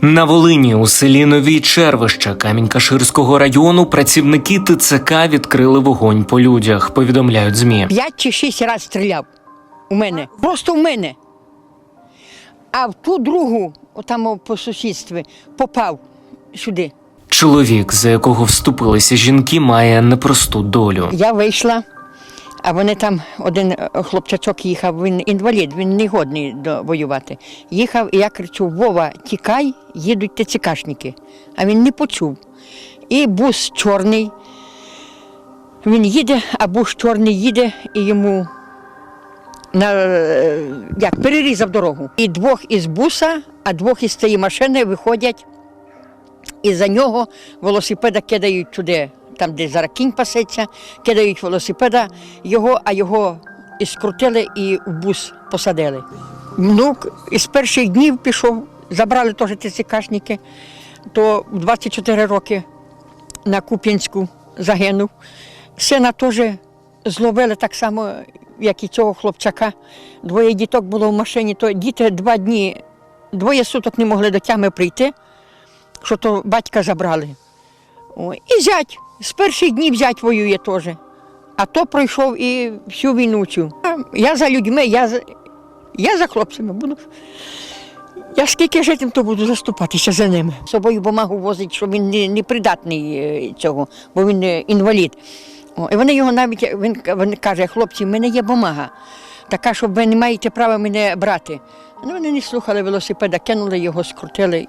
На Волині у селі Нові Червища Камінь-Каширського району працівники ТЦК відкрили вогонь по людях. Повідомляють змі. П'ять чи шість разів стріляв у мене. Просто в мене. А в ту другу, отам по сусідстві, попав сюди. Чоловік, за якого вступилися жінки, має непросту долю. Я вийшла, а вони там, один е, хлопчачок їхав, він інвалід, він не годний до воювати. Їхав, і я кричу: Вова, тікай, їдуть ТЦКшники. А він не почув. І бус чорний. Він їде, а бус чорний їде і йому на, е, як, перерізав дорогу. І двох із буса, а двох із цієї машини виходять, і за нього велосипеда кидають туди, там, де зараз кінь пасеться, кидають велосипеда його, а його і скрутили і в бус посадили. Внук із перших днів пішов, забрали теж ТЦКшники, то в 24 роки на Куп'янську загинув. Сина теж зловили так само, як і цього хлопчака. Двоє діток було в машині, то діти два дні, двоє суток не могли до тями прийти, що то батька забрали. О, і зять, з перших днів зять воює теж. А то пройшов і всю війну цю. Я за людьми, я за, я за хлопцями буду. Я скільки житим, то буду заступатися за ними. З собою бумагу возить, що він не, не придатний е, цього, бо він е, інвалід. О, і вони його навіть він, він каже, хлопці, в мене є бумага, така, що ви не маєте права мене брати. Ну, вони не слухали велосипеда, кинули його, скрутили.